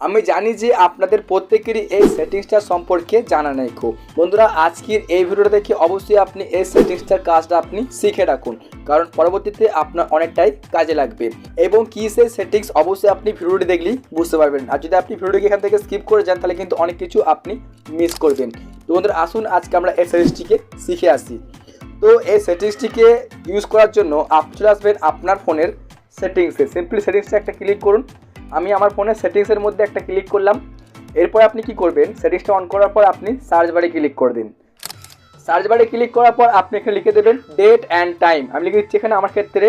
আমি জানি যে আপনাদের প্রত্যেকেরই এই সেটিংসটা সম্পর্কে জানা নেই খুব। বন্ধুরা, আজকের এই ভিডিওটা দেখে অবশ্যই আপনি এই সেটিংসটার কাজটা আপনি শিখে রাখুন, কারণ পরবর্তীতে আপনার অনেকটাই কাজে লাগবে। এবং কি সেই সেটিংস অবশ্যই আপনি ভিডিওটি দেখলেই বুঝতে পারবেন। আর যদি আপনি ভিডিওটি এখান থেকে স্কিপ করে যান, তাহলে কিন্তু অনেক কিছু আপনি মিস করবেন। তো বন্ধুরা, আসুন আজকে আমরা এই সেটিংসটিকে শিখে আসি। তো এই সেটিংসটিকে ইউজ করার জন্য, আপনি চলে আসবেন আপনার ফোনের সেটিংসে সিম্পলি সেটিংসটা একটা ক্লিক করুন। আমি আমার ফোনের সেটিংসের মধ্যে একটা ক্লিক করলাম। এরপর আপনি কি করবেন? সেটিংসটা অন করার পর আপনি সার্চ বারে ক্লিক করে দিন। সার্চ বারে ক্লিক করার পর আপনি এখানে লিখে দেবেন ডেট অ্যান্ড টাইম আমি লিখে দিচ্ছি এখানে আমার ক্ষেত্রে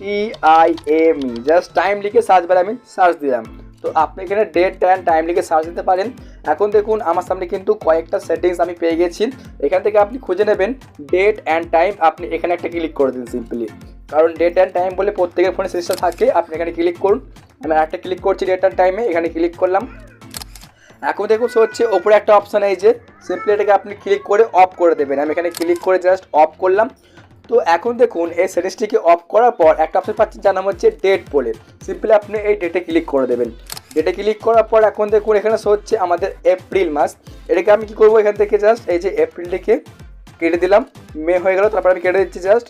T I M E just time লিখে সার্চ বারে আমি সার্চ দিলাম। তো আপনি এখানে ডেট অ্যান্ড টাইম লিখে সার্চ দিতে পারেন। এখন দেখুন আমার সামনে কিন্তু কয়েকটা সেটিংস আমি পেয়ে গেছি। এখান থেকে আপনি খুঁজে নেবেন ডেট অ্যান্ড টাইম আপনি এখানে একটা ক্লিক করে দিন সিম্পলি কারণ ডেট অ্যান্ড টাইম বলে প্রত্যেকের ফোনে সিস্টেম থাকে। আপনি এখানে ক্লিক করুন। আমি একটা ক্লিক করছি ডেট অ্যান্ড টাইমে এখানে ক্লিক করলাম। এখন দেখুন, সে হচ্ছে ওপরে একটা অপশান এই যে সিম্পলি এটাকে আপনি ক্লিক করে অফ করে দেবেন। আমি এখানে ক্লিক করে জাস্ট অফ করলাম। তো এখন দেখুন, এই সেটিংসটিকে অফ করার পর একটা অপশন পাচ্ছেন যার নাম হচ্ছে ডেট বলে। সিম্পলি আপনি এই ডেটে ক্লিক করে দেবেন। ডেটে ক্লিক করার পর এখন দেখুন, এখানে হচ্ছে আমাদের এপ্রিল মাস। এটাকে আমি কি করব এখান থেকে জাস্ট এই যে এপ্রিলটিকে কেটে দিলাম। মে হয়ে গেল, তারপর আমি কেটে দিচ্ছি জাস্ট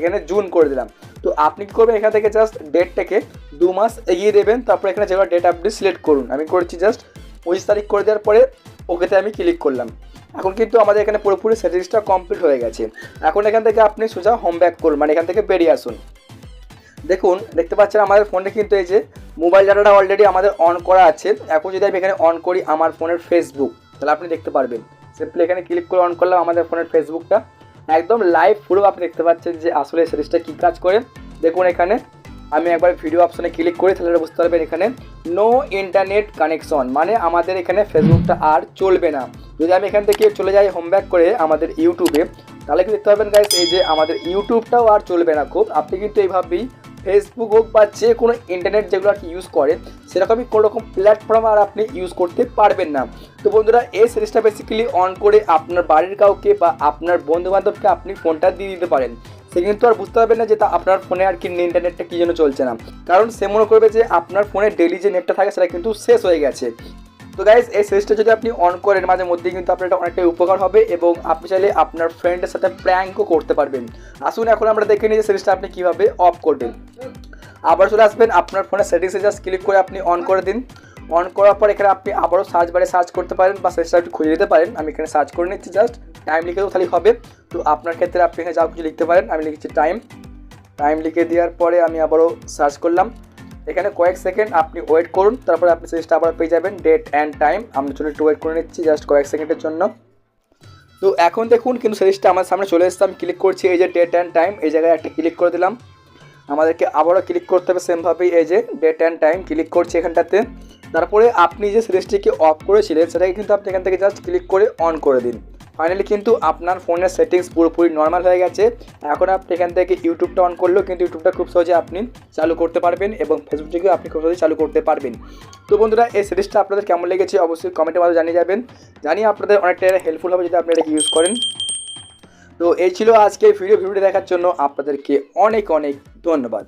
এখানে জুন করে দিলাম। তো আপনি কী করবেন? এখান থেকে জাস্ট ডেটটাকে দু মাস এগিয়ে দেবেন। তারপর এখানে যেগুলো ডেট আপনি সিলেক্ট করুন। আমি করছি জাস্ট পঁচিশ তারিখ করে দেওয়ার পরে ওকেতে আমি ক্লিক করলাম। এখন কিন্তু আমাদের এখানে পুরোপুরি সেটিংসটা কমপ্লিট হয়ে গেছে। এখন এখান থেকে আপনি সোজা হোম ব্যাক করুন মানে এখান থেকে বেরিয়ে আসুন। দেখুন, দেখতে পাচ্ছেন আমাদের ফোনে কিন্তু এই যে মোবাইল ডাটাটা অলরেডি আমাদের অন করা আছে। এখন যদি আমি এখানে অন করি আমার ফোনের ফেসবুক তাহলে আপনি দেখতে পারবেন। সিম্পলি এখানে ক্লিক করে অন করলাম আমাদের ফোনের ফেসবুকটা একদম লাইভ পুরো আপনি দেখতে পাচ্ছেন যে আসলে সিরিজটা কী কাজ করে। দেখুন এখানে, আমি একবার ভিডিও অপশানে ক্লিক করে তাহলে বুঝতে পারবেন এখানে নো ইন্টারনেট কানেকশন মানে আমাদের এখানে ফেসবুকটা আর চলবে না। যদি আমি এখান থেকে চলে যাই হোমব্যাক করে আমাদের ইউটিউবে তাহলে কি দেখতে পাবেন গাইস এই যে আমাদের ইউটিউবটাও আর চলবে না খুব। আপনি কিন্তু এইভাবেই ফেসবুক হোক বা যে কোনো ইন্টারনেট যেগুলো আর কি ইউজ করে সেরকমই কোনো রকম প্ল্যাটফর্ম আর আপনি ইউজ করতে পারবেন না। তো বন্ধুরা, এই সিরিজটা বেসিক্যালি অন করে আপনার বাড়ির কাউকে বা আপনার বন্ধু বান্ধবকে আপনি ফোনটা দিয়ে দিতে পারেন। সে কিন্তু আর বুঝতে পারবেন না যে তা আপনার ফোনে আর কি ইন্টারনেটটা কী জন্য চলছে না। কারণ সে মনে করবে যে আপনার ফোনে ডেলি যে নেটটা থাকে, সেটা কিন্তু শেষ হয়ে গেছে। তো গাইজ এই সিরিজটা যদি আপনি অন করেন, মাঝে মধ্যেই কিন্তু আপনার এটা অনেকটাই উপকার হবে এবং আপনি চাইলে আপনার ফ্রেন্ডের সাথে প্র্যাঙ্কও করতে পারবেন। আসুন এখন আমরা দেখে নিই যে সিরিজটা আপনি কীভাবে অফ করবেন। আবার চলে আসবেন আপনার ফোনের সেটিংসে জাস্ট ক্লিক করে আপনি অন করে দিন। অন করার পর এখানে আপনি আবারও সার্চ বারে সার্চ করতে পারেন বা সেটা একটু খুঁজে দিতে পারেন। আমি এখানে সার্চ করে নিচ্ছি জাস্ট টাইম লিখেও খালি হবে। তো আপনার ক্ষেত্রে আপনি এখানে যা কিছু লিখতে পারেন, আমি লিখছি টাইম টাইম লিখে দেওয়ার পরে আমি আবারও সার্চ করলাম। এখানে কয়েক সেকেন্ড আপনি ওয়েট করুন, তারপরে আপনি সিরিজটা আবার পেয়ে যাবেন ডেট অ্যান্ড টাইম আমি জন্য একটু ওয়েট করে নিচ্ছি জাস্ট কয়েক সেকেন্ডের জন্য। তো এখন দেখুন, কিন্তু সিরিজটা আমার সামনে চলে এসেছে ক্লিক করছি এই যে ডেট অ্যান্ড টাইম এই জায়গায় একটা ক্লিক করে দিলাম। আমাদেরকে আবারও ক্লিক করতে হবে সেমভাবেই এই যে ডেট অ্যান্ড টাইম ক্লিক করছি এখানটাতে। তারপরে আপনি যে সিরিজটিকে অফ করেছিলেন, সেটাকে কিন্তু আপনি এখান থেকে জাস্ট ক্লিক করে অন করে দিন। ফাইনালি কিন্তু আপনার ফোনের সেটিংস পুরোপুরি নর্মাল হয়ে গেছে। এখন আপনি এখান থেকে ইউটিউবটা অন করলেও কিন্তু ইউটিউবটা খুব সহজে আপনি চালু করতে পারবেন এবং ফেসবুকটিকেও আপনি খুব সহজে চালু করতে পারবেন। তো বন্ধুরা, এই সিরিজটা আপনাদের কেমন লেগেছে অবশ্যই কমেন্টের মাধ্যমে জানিয়ে যাবেন। জানি আপনাদের অনেকটা হেল্পফুল হবে যদি আপনি এটাকে ইউজ করেন। তো এই ছিল আজকে ভিডিও ভিডিওটি দেখার জন্য আপনাদেরকে অনেক অনেক ধন্যবাদ।